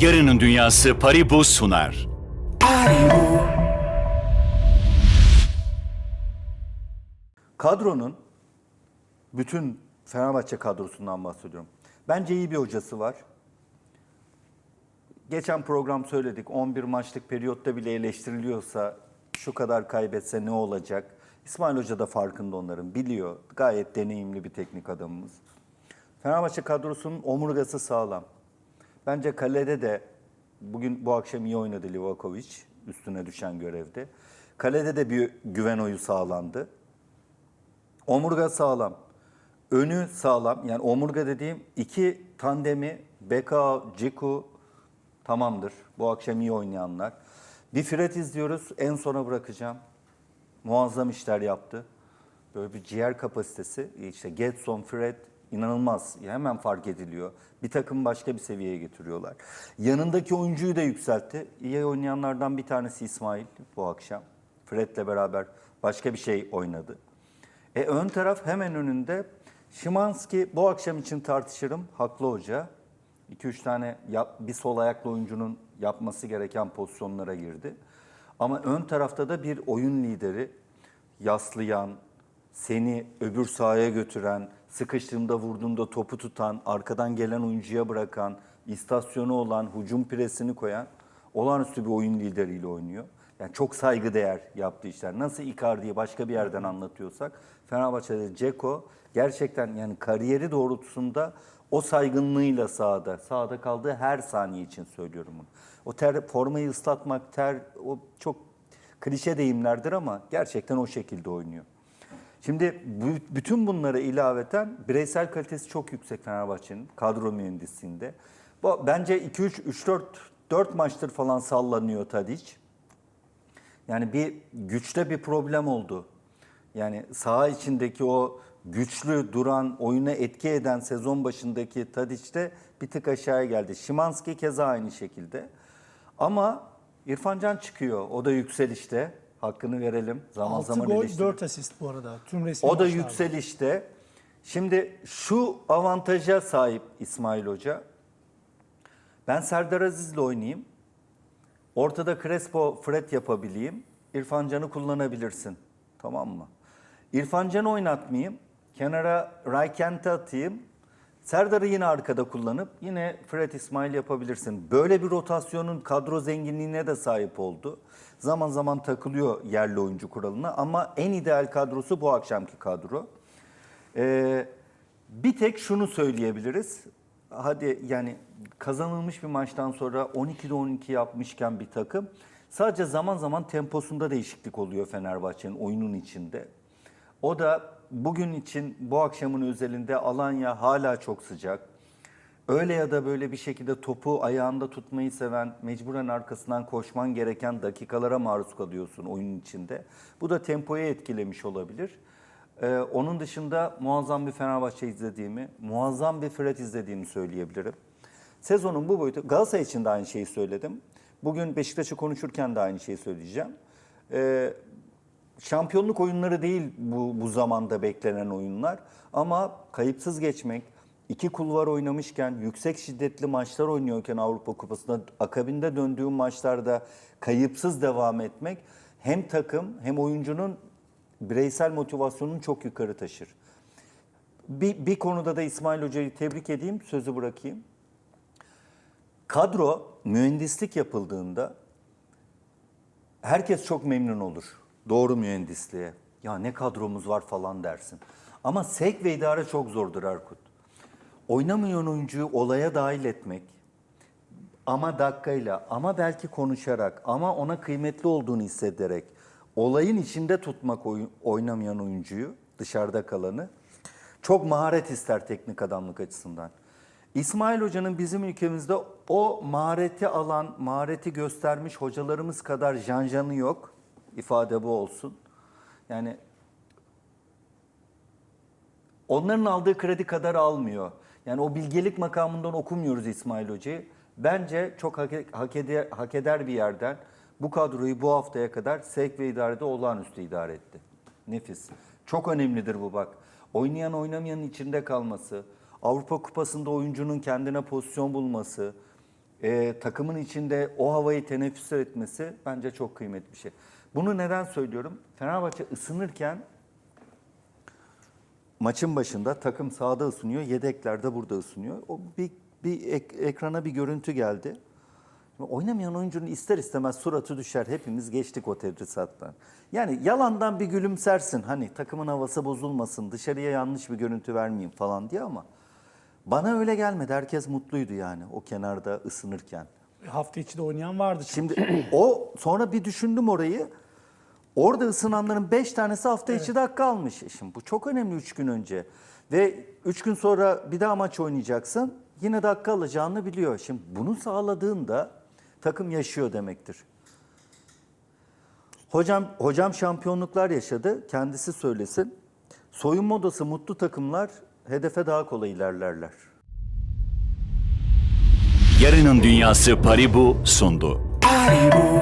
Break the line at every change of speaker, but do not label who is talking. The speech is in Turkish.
Yarının Dünyası Paribu sunar.
Kadronun bütün Fenerbahçe kadrosundan bahsediyorum. Bence iyi bir hocası var. Geçen program söyledik 11 maçlık periyotta bile eleştiriliyorsa şu kadar kaybetse ne olacak? İsmail Hoca da farkında onların biliyor. Gayet deneyimli bir teknik adamımız. Fenerbahçe kadrosunun omurgası sağlam. Bence kalede de bugün bu akşam iyi oynadı Livakovic üstüne düşen görevde. Kalede de bir güven oyu sağlandı. Omurga sağlam. Önü sağlam. Yani omurga dediğim iki tandemi Beka, Ciku tamamdır. Bu akşam iyi oynayanlar. Bir Fred izliyoruz. En sona bırakacağım. Muazzam işler yaptı. Böyle bir ciğer kapasitesi. İşte Getson, Fred inanılmaz. Hemen fark ediliyor. Bir takım başka bir seviyeye getiriyorlar. Yanındaki oyuncuyu da yükseltti. İyi oynayanlardan bir tanesi İsmail bu akşam. Fred'le beraber başka bir şey oynadı. E ön taraf hemen önünde. Şimanski bu akşam için tartışırım. Haklı hoca. 2-3 tane yap, bir sol ayaklı oyuncunun yapması gereken pozisyonlara girdi. Ama ön tarafta da bir oyun lideri, yaslayan, seni öbür sahaya götüren, sıkıştığında vurduğunda topu tutan, arkadan gelen oyuncuya bırakan, istasyonu olan, hücum presini koyan olağanüstü bir oyun lideriyle oynuyor. Yani çok saygıdeğer yaptığı işler. Nasıl Icardi'yi başka bir yerden anlatıyorsak Fenerbahçe'de Ceko gerçekten yani kariyeri doğrultusunda o saygınlığıyla sahada, sahada kaldığı her saniye için söylüyorum bunu. O ter, formayı ıslatmak, ter, o çok klişe deyimlerdir ama gerçekten o şekilde oynuyor. Şimdi bütün bunlara ilaveten bireysel kalitesi çok yüksek Fenerbahçe'nin kadro mühendisliğinde. Bu, bence 2-3, 3-4 4 maçtır falan sallanıyor Tadic. Yani bir güçte bir problem oldu. Yani saha içindeki o güçlü duran, oyuna etki eden sezon başındaki Tadic'te bir tık aşağıya geldi. Şimanski keza aynı şekilde. Ama İrfan Can çıkıyor. O da yükselişte. Hakkını verelim. Zaman
6
zaman
gol,
eleştiri-
4 asist bu arada. Tüm resmi
o da
maçlarda.
yükselişte. Şimdi şu avantaja sahip İsmail Hoca. Ben Serdar Aziz'le oynayayım. Ortada Crespo, Fred yapabileyim. İrfan Can'ı kullanabilirsin. Tamam mı? İrfan Can'ı oynatmayayım. Kenara Raykent'e atayım. Serdar'ı yine arkada kullanıp yine Fred İsmail yapabilirsin. Böyle bir rotasyonun kadro zenginliğine de sahip oldu. Zaman zaman takılıyor yerli oyuncu kuralına ama en ideal kadrosu bu akşamki kadro. Ee, bir tek şunu söyleyebiliriz. Hadi yani kazanılmış bir maçtan sonra 12'de 12 yapmışken bir takım sadece zaman zaman temposunda değişiklik oluyor Fenerbahçe'nin oyunun içinde. O da bugün için bu akşamın özelinde Alanya hala çok sıcak. Öyle ya da böyle bir şekilde topu ayağında tutmayı seven, mecburen arkasından koşman gereken dakikalara maruz kalıyorsun oyunun içinde. Bu da tempoyu etkilemiş olabilir. Ee, onun dışında muazzam bir Fenerbahçe izlediğimi, muazzam bir Fred izlediğimi söyleyebilirim. Sezonun bu boyutu, Galatasaray için de aynı şeyi söyledim. Bugün Beşiktaş'ı konuşurken de aynı şeyi söyleyeceğim. Ee, şampiyonluk oyunları değil bu, bu zamanda beklenen oyunlar. Ama kayıpsız geçmek, iki kulvar oynamışken, yüksek şiddetli maçlar oynuyorken Avrupa Kupası'nda akabinde döndüğüm maçlarda kayıpsız devam etmek hem takım hem oyuncunun bireysel motivasyonunu çok yukarı taşır. Bir, bir konuda da İsmail Hoca'yı tebrik edeyim, sözü bırakayım. Kadro mühendislik yapıldığında herkes çok memnun olur. Doğru mühendisliğe. Ya ne kadromuz var falan dersin. Ama sevk ve idare çok zordur Erkut. Oynamayan oyuncuyu olaya dahil etmek ama dakikayla ama belki konuşarak ama ona kıymetli olduğunu hissederek olayın içinde tutmak oynamayan oyuncuyu dışarıda kalanı çok maharet ister teknik adamlık açısından. İsmail Hoca'nın bizim ülkemizde o mahareti alan, mahareti göstermiş hocalarımız kadar janjanı yok. İfade bu olsun. Yani onların aldığı kredi kadar almıyor. Yani o bilgelik makamından okumuyoruz İsmail Hoca'yı. Bence çok hak, hak, eder, bir yerden bu kadroyu bu haftaya kadar sevk ve idarede olağanüstü idare etti. Nefis. Çok önemlidir bu bak. Oynayan oynamayanın içinde kalması, Avrupa Kupası'nda oyuncunun kendine pozisyon bulması, e, takımın içinde o havayı teneffüs etmesi bence çok kıymetli bir şey. Bunu neden söylüyorum? Fenerbahçe ısınırken maçın başında takım sahada ısınıyor, yedekler de burada ısınıyor. O bir, bir ek- ekrana bir görüntü geldi. Oynamayan oyuncunun ister istemez suratı düşer. Hepimiz geçtik o tedrisattan. Yani yalandan bir gülümsersin. Hani takımın havası bozulmasın, dışarıya yanlış bir görüntü vermeyeyim falan diye ama bana öyle gelmedi. Herkes mutluydu yani o kenarda ısınırken.
Hafta içi de oynayan vardı. çünkü.
Şimdi o sonra bir düşündüm orayı. Orada ısınanların 5 tanesi hafta içi dakika almış. E Şimdi bu çok önemli 3 gün önce. Ve 3 gün sonra bir daha maç oynayacaksın. Yine dakika alacağını biliyor. Şimdi bunu sağladığında takım yaşıyor demektir. Hocam hocam şampiyonluklar yaşadı. Kendisi söylesin. Soyunma odası mutlu takımlar hedefe daha kolay ilerlerler.
Yarının Dünyası Paribu sundu.
Paribu,